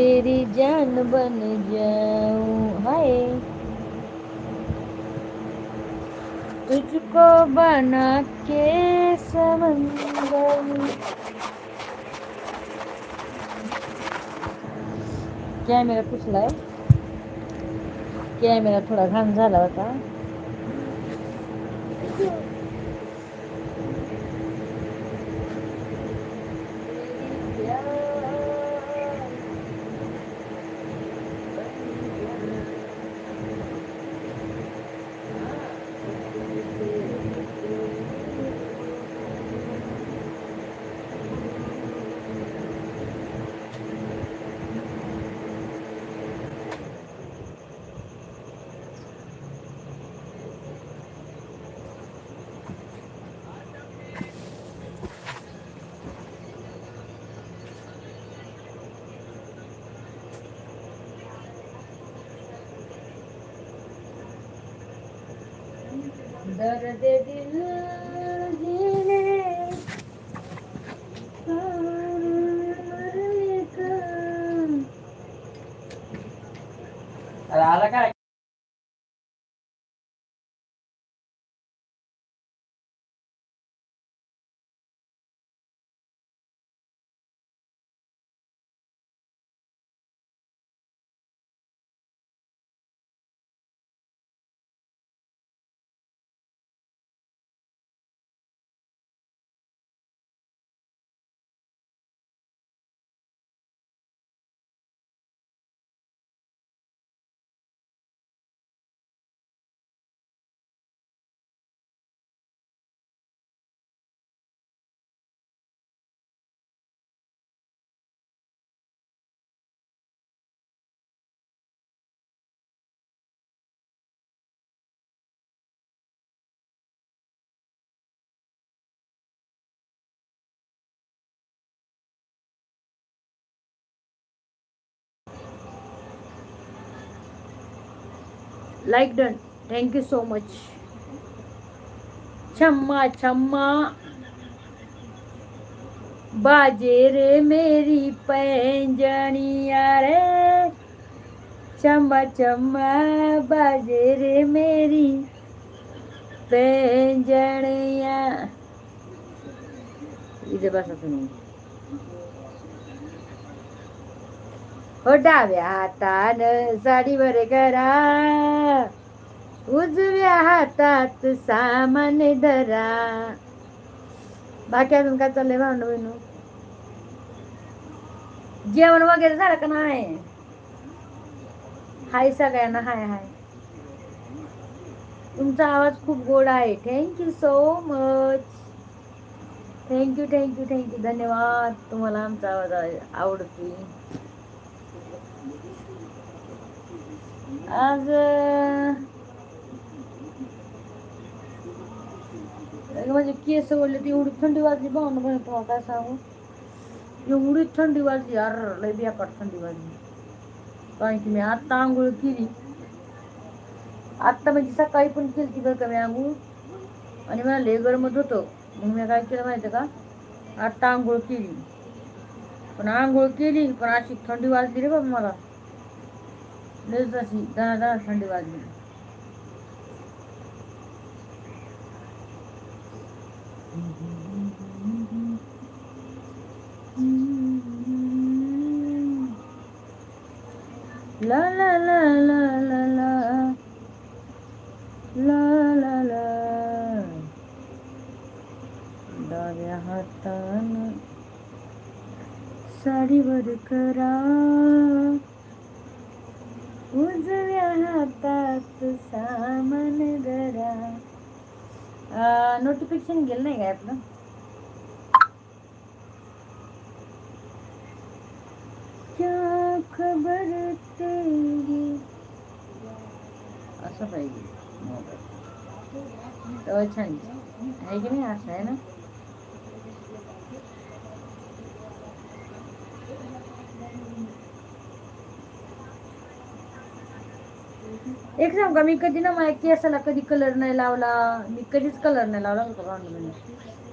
तेरी जान बन जाऊं। हाय। तुझको बना के समंदर कॅमेरा पुसलाय कॅमेरा थोडा घाण झाला होता? दर्द like done thank you so much చమ్మా చమ్మా बाजे रे मेरी पैंजनिया रे चम्मा चम्मा बाजे रे मेरी पैंजनिया इधर बस नहीं हो डाव्या हातान साडीवर करा. उजव्या हातात सामान धरा. बाकी अजून काय चाललंय भांड बहिणू जेवण वगैरे झालं का नाही? हाय सगळ्यांना हाय हाय. तुमचा आवाज खूप गोड आहे. Thank you so much thank you thank you thank you धन्यवाद. तुम्हाला आमचा आवाज आवडतो आज म्हणजे केस ओढले ते एवढी थंडी वाजली भावना बहिणी तुम्हाला काय सांगू? एवढी थंडी वाजली अर लय बेकार थंडी वाजली. कारण की मी आत्ता आंघोळ केली. आत्ता म्हणजे सकाळी पण केली ती बरं का मी आंघोळ. आणि मला लय गरमत होतं. मग मी काय केलं माहिती का? आत्ता आंघोळ केली. पण आंघोळ केली पण अशी थंडी वाजली रे बाबा मला. लयच अशी दहा दहा थंडी वाजली ला ला ला ला ला ला ला ला ला डाव्या हातानं साडीवर करा उजव्या हातात सामान धरा. नोटिफिकेशन गेलं नाही काय आपलं क्या खबर तेरी? असं पाहिजे. हो. मोबाईल छान. आहे की नाही? असं आहे ना? एक सांग का मी कधी ना माझ्या केसाला कधी कलर नाही लावला मी कधीच कलर नाही लावला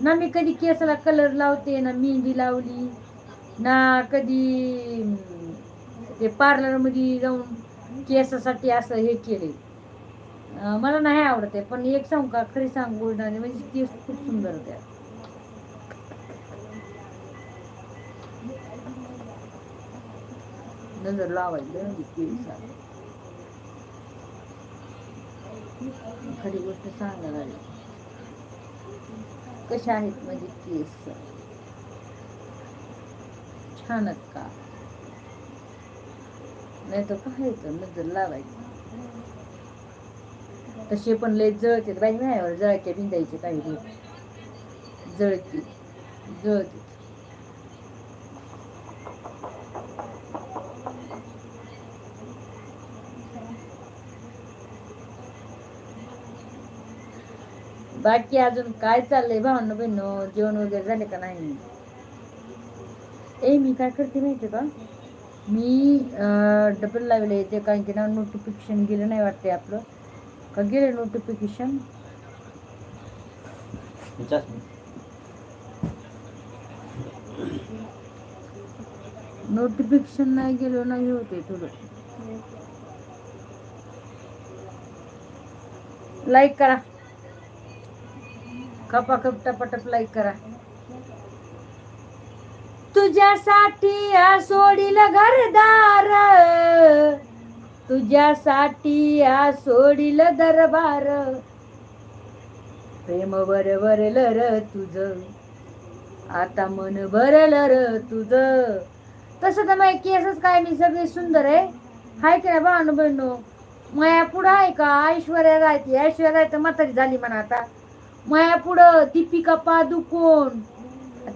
ना मी कधी केसाला कलर लावते ना मेहंदी लावली ना कधी ते पार्लरमध्ये जाऊन केसासाठी असं हे केले. मला नाही आवडत आहे पण एक सांगू का खरी सांग बोलणारे म्हणजे केस खूप सुंदर होत्या. नजर लावायचं म्हणजे केस खरी गोष्ट सांगायला आली कशा आहेत म्हणजे केस? छान आहेत का? नाही तर पाहायचं तर नजर लावायचं. तसे पण लय जळते. बाई नाही जळक्या बिंदायचे काही लोक जळते जळते. बाकी अजून काय चाललंय भावनं बहिण? जेवण वगैरे झाले का नाही? ए मी काय करते माहिती का? मी डबल लावले ते कारण की ना नोटिफिकेशन गेलं नाही वाटते आपलं. का गेलं नोटिफिकेशन नोटिफिकेशन नाही गेलो नाही होते थोडं. लाईक करा. खपा खप टपाटप लाईक करा. तुझ्यासाठी आ सोडील घरदार. तुझ्यासाठी आ सोडील दरबार. प्रेम वर भरल र तुझ. आता मन भरल र तुझ. तसं तर माझे केसच काय मी सगळे सुंदर आहे. हाय की नाही भावनो माया पुढं आहे का? ऐश्वर्या राहते ऐश्वर्या राय तर म्हातारी झाली म्हणा आता. माया पुढं दीपिका पादुकोण.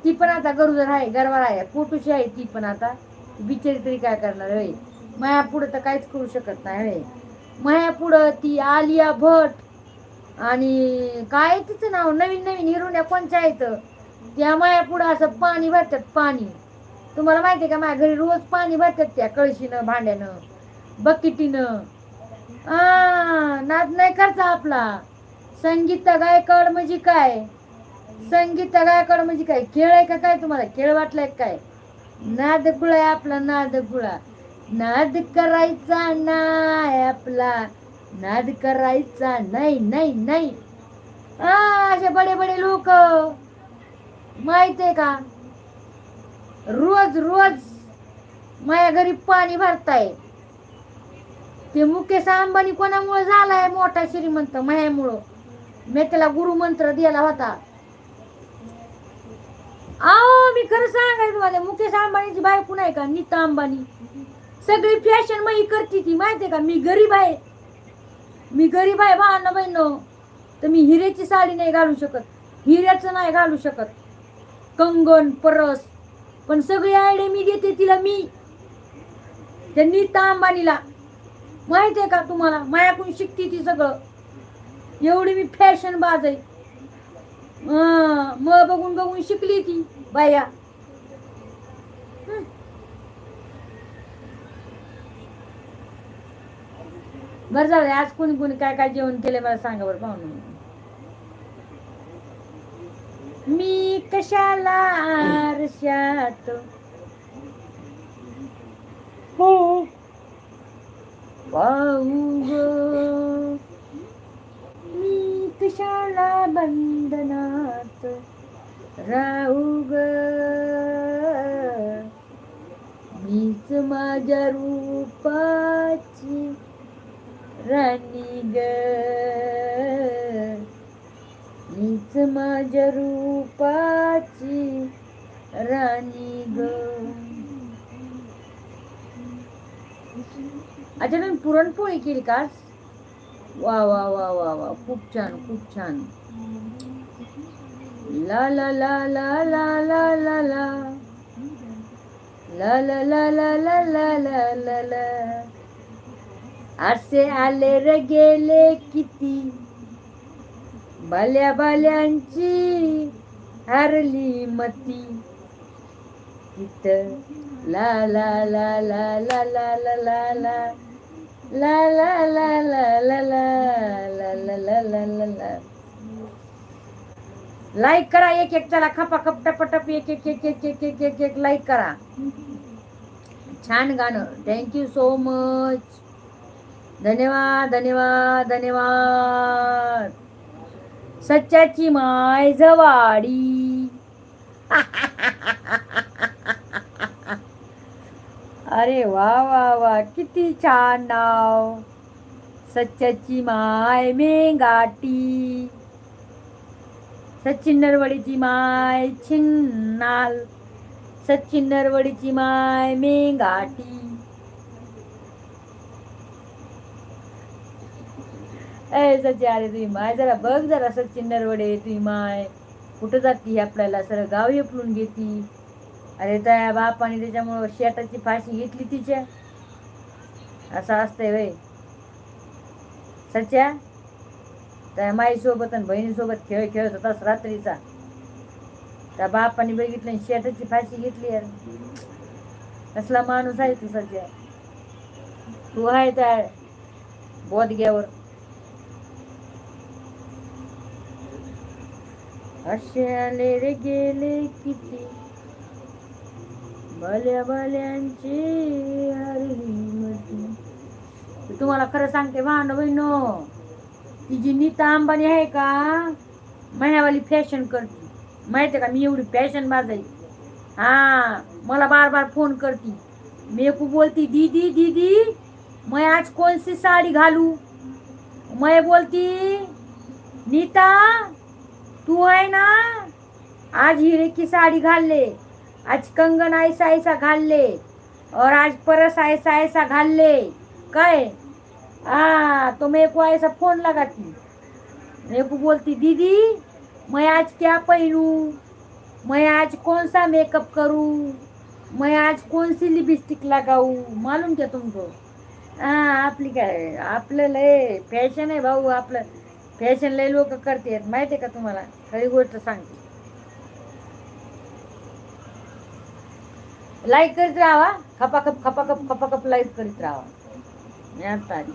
ती पण आता गरोदर आहे गरवार आहे पोटूशी आहे ती पण आता. बिचारी तरी काय करणार होय? माया पुढं तर काहीच करू शकत नाही होय? माया पुढं ती आलिया भट आणि काय तिचं नाव? नवीन नवीन हिरोण्या कोणच्या आहेत? त्या माया पुढं असं पाणी भरतात पाणी. तुम्हाला माहिती आहे का माझ्या घरी रोज पाणी भरतात त्या कळशीनं भांड्यानं बकेटीनं. आ नाद नाही करता आपला. संगीत गायकवाड म्हणजे काय? संगीत गायकवाड म्हणजे काय? खेळ आहे का काय तुम्हाला? खेळ वाटलाय काय? नाद गुळा आहे आपला नाद गुळा. नाद करायचा नाही आपला. नाद करायचा नाही नाही नाही. असे बडे बडे लोक. माहीत आहे का? रोज रोज माझ्या घरी पाणी भरताय. ते मुकेश अंबानी कोणामुळे झालाय? मोठा श्रीमंत मायामुळं मी त्याला गुरुमंत्र दिला होता. आओ मी खरं सांगाय तुम्हाला मुकेश अंबानीची बायको नाही का नीता अंबानी? सगळी फॅशन मग ही करते ती माहितीये का? मी गरीब आहे. मी गरीब आहे भावांना बहिण तर मी हिऱ्याची साडी नाही घालू शकत. हिऱ्याचं नाही घालू शकत. कंगन परस. पण सगळी आयडिया मी देते तिला मी. त्या नीता अंबानीला. माहिती आहे का तुम्हाला? मायाकडून शिकते ती सगळं. एवढी मी फॅशन बाज आहे मग बघून बघून शिकली ती बाया. बरं झालं आज कोणी कोणी काय काय जेवण केलं मला सांगा बरं पाहून मी कशाला आरशात? हो. पाहू ग. मी कशाला बंधनात. राहू ग. मीच माझ्या रूपाची राणी ग. मीच माझ्या रूपाची राणी ग. अच्छा तुम्ही पुरणपोळी केली का वा वा वा वा वा खूप छान खूप छान ला ला ला ला ला ला ला ला ला ला ला ला ला ला ला ला ला असे आले र गेले किती बाल्या बाल्यांची हरली मती तिथं ला ला ला ला ला ला ला ला ला ला ला ला ला ला ला ला ला ला ला ला ला लाईक करा एक एक चला खपा खप टप टप एक एक एक एक एक एक एक एक लाईक करा छान गाणं थँक्यू सो मच धन्यवाद धन्यवाद धन्यवाद सच्चाची माय जवाडी अरे वा वा वा. किती छान नाव. सच्चाची माय मेंगाटी. सचिन नरवडीची माय छिन्नाल. सचिन नरवडीची माय मेंगाटी. ए सच्ची अरे तुम्ही माय जरा बघ जरा सचिन नरवडे तुम्ही माय. कुठं जाती आपल्याला? सर गाव हेपलून घेती. अरे त्या बापाने त्याच्यामुळं शेटाची फाशी घेतली तिच्या. असं असतंय वय सच्या त्या माईसोबत आणि बहिणीसोबत खेळ खेळत होतास रात्रीचा. त्या बापाने बघितलं आणि शेटाची फाशी घेतली यार. कसला माणूस आहे तू सच्या. तू आहे त्या बोधग्यावर असे आले रे गेले किती? भल्या भल्यांची हरली तुम्हाला खरं सांगते भांड बहिणो ती जी नीता अंबानी आहे का महिन्यावाली फॅशन करते. माहिती का मी एवढी फॅशन बाजाई हा मला बार बार फोन करती मेकू बोलती दीदी दीदी मैं आज कौन सी साड़ी घालू? मैं बोलती नीता तू है ना आज हीरे की साड़ी घाल ले आज कंगन ऐसा ऐसा घालले. और आज परस ऐसा ऐसा घालले. काय? आ तो मेरे को ऐसा फोन लगाती. मेरे को बोलती दीदी मैं आज क्या पहनू मैं आज कौन सा मेकअप करू? मैं आज कौन सी लिपस्टिक लगाऊ? मालूम क्या तुमको? हां आपली काय आपलं लय फॅशन आहे भाऊ आपलं फॅशन लय लोक करते माहिती आहे का तुम्हाला? खरी गोष्ट सांगते. लाईक करीत राहावा. खपाखप खपाखप खपाखप लाईक करीत राहा मी आता आली.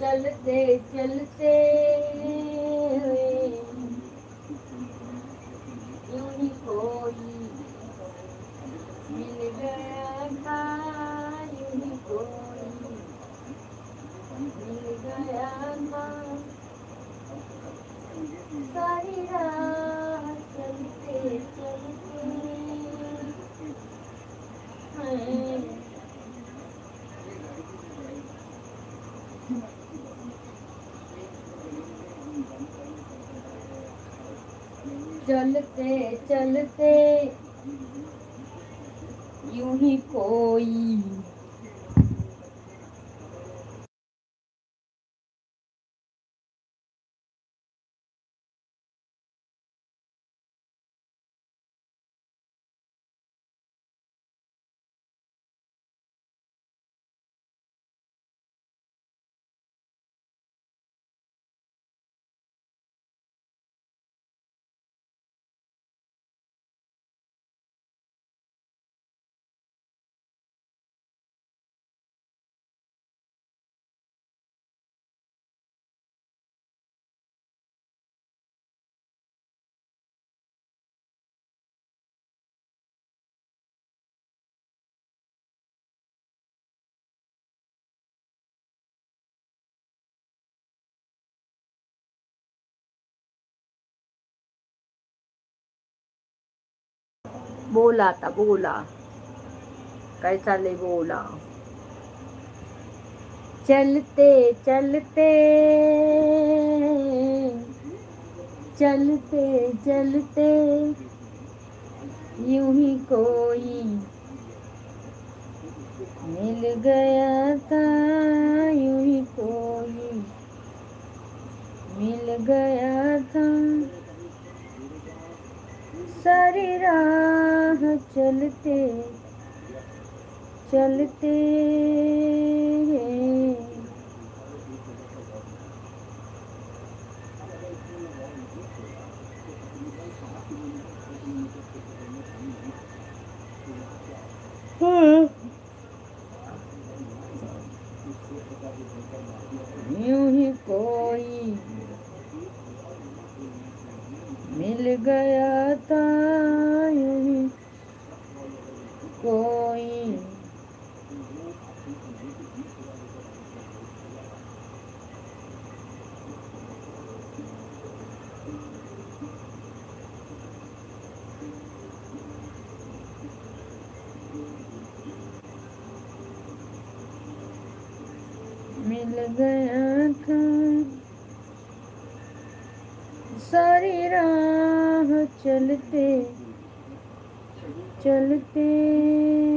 चलते चलते यूं चलते चलते यूँ ही कोई बोला आता बोला. काय चाललंय बोला? चलते चलते. चलते चलते. यूं ही कोई. मिल गया था यूं ही कोई. मिल गया था. सारी राह चलते चलते हम्म। यूँ ही कोई मिल गया था। कोई। मिल गया था। सारी राह चलते चलते।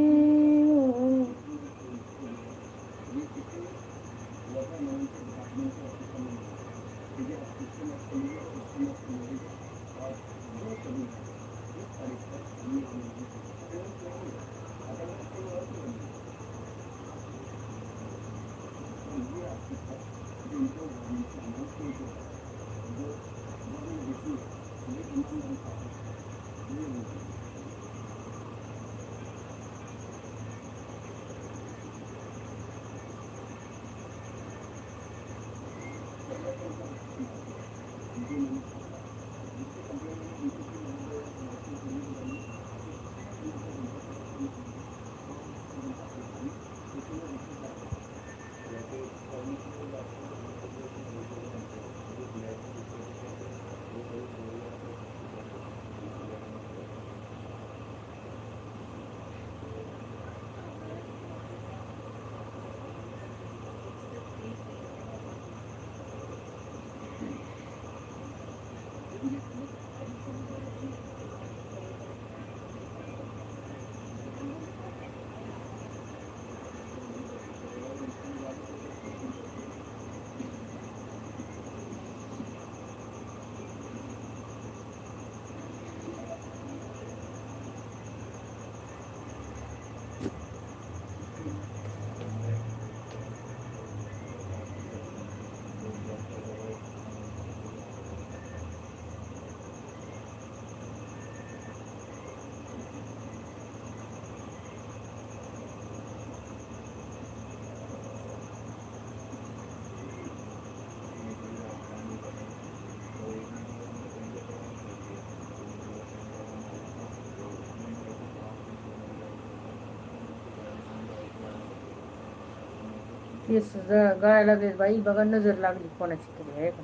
केस गळायला लागले बाई बघा नजर लागली कोणाची तरी आहे का?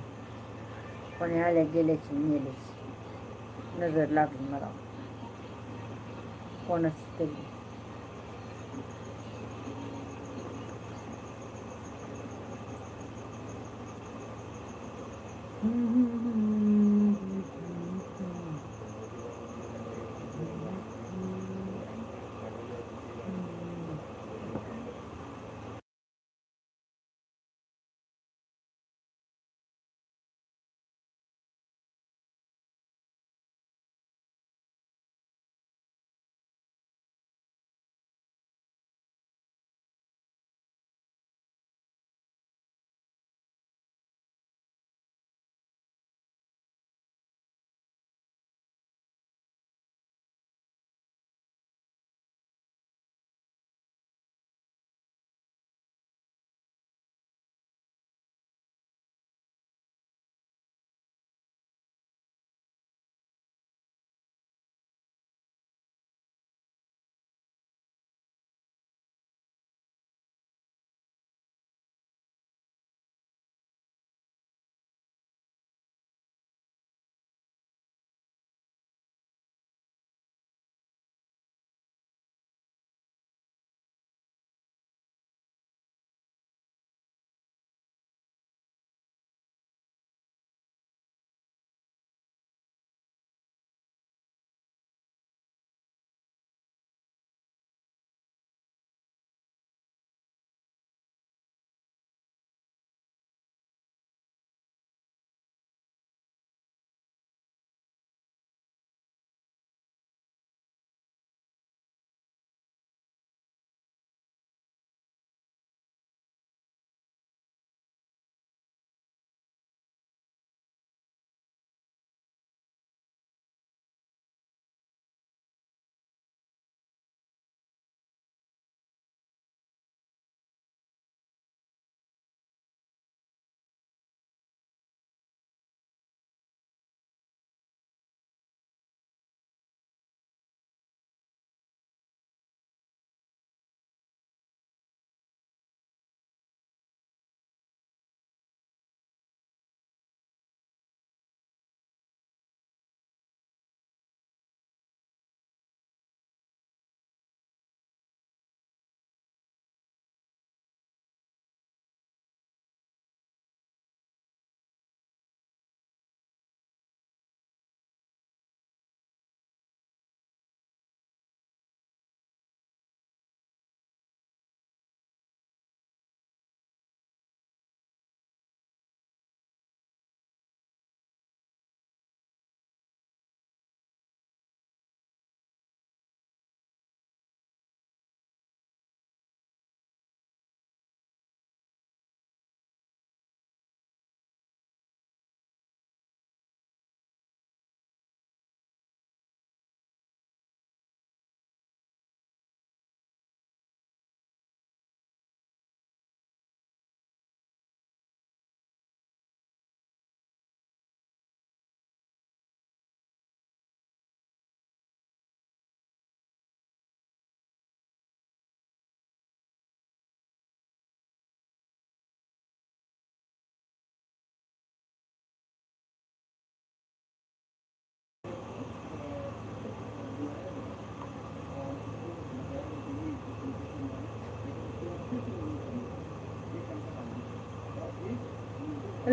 कोणी आल्या गेल्याची मेल्याची. नजर लागली मला. कोणाची तरी.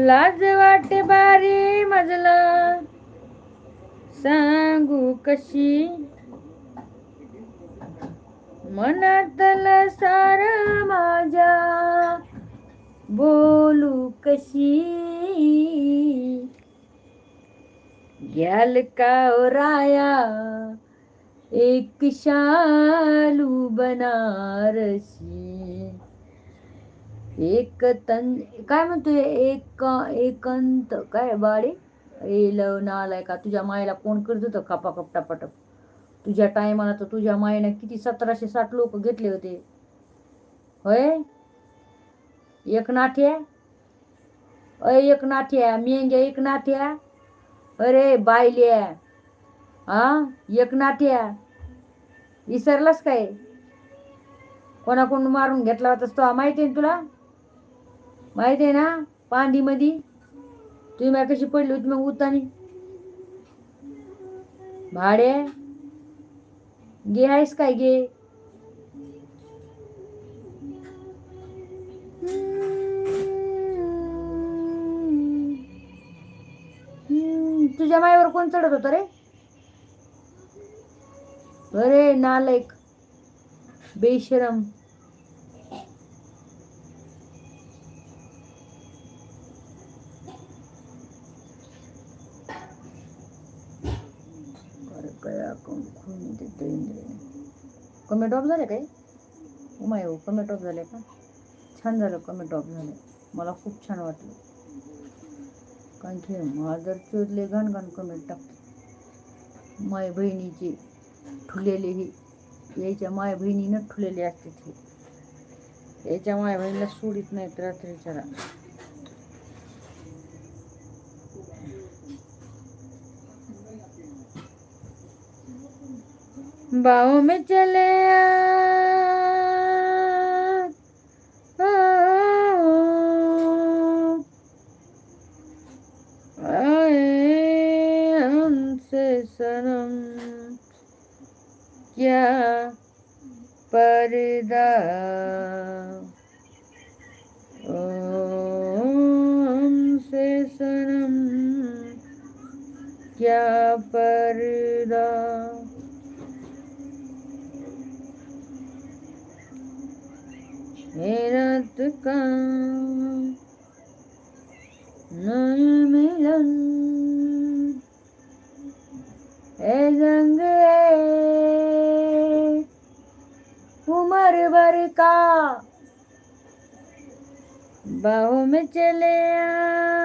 लाज वाटे बारी मजला. सांगू कशी? मनातल सार माझ्या. बोलू कशी? घ्याल का राया एक शालू बनारसी. एक तन काय म्हणतोय? एक एकंत काय बाळे? ए नालाय का? तुझ्या मायेला कोण करत होतं? कापा कपटा पटप. तुझ्या टायमाला तर तुझ्या मायेनं किती सतराशे साठ लोक घेतले होते. होय? एक नाठ्या? अय एक नाठ्या? मेंग्या एक नाठ्या? अरे बायल्या. हा एक नाठ्या? विसरलास काय? कोणाकोण मारून घेतला होतास तो? माहिती आहे ना तुला? माहिती आहे ना पांडीमध्ये? तुम्ही मग कशी पडली होती मग उतानी? भाडे गे आहेस काय गे तुझ्या मायावर कोण चढत होतं रे? अरे नालायक बेशरम. कमेंट ऑफ झाले काय उमाय हो कमेंट ऑफ झाले का? छान झालं कमेंट ऑफ झालं. मला खूप छान वाटलं. कारण की माझं चोरले घाण घाण कमेंट टाकते माय बहिणीची ठुलेले ही याच्या माय बहिणीनं ठुलेले असते ते. याच्या माय बहिणीला सोडित नाहीत रात्रीच्या बाहों में चले आ, रात का? नया मिलन। ए रंग उमर भर का? बाहों में चले आ।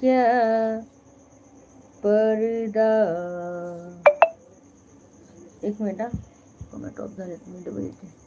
क्या पर्दा? एक मिनिट हा. टॉप ऑफ झाले मिनिट बघितले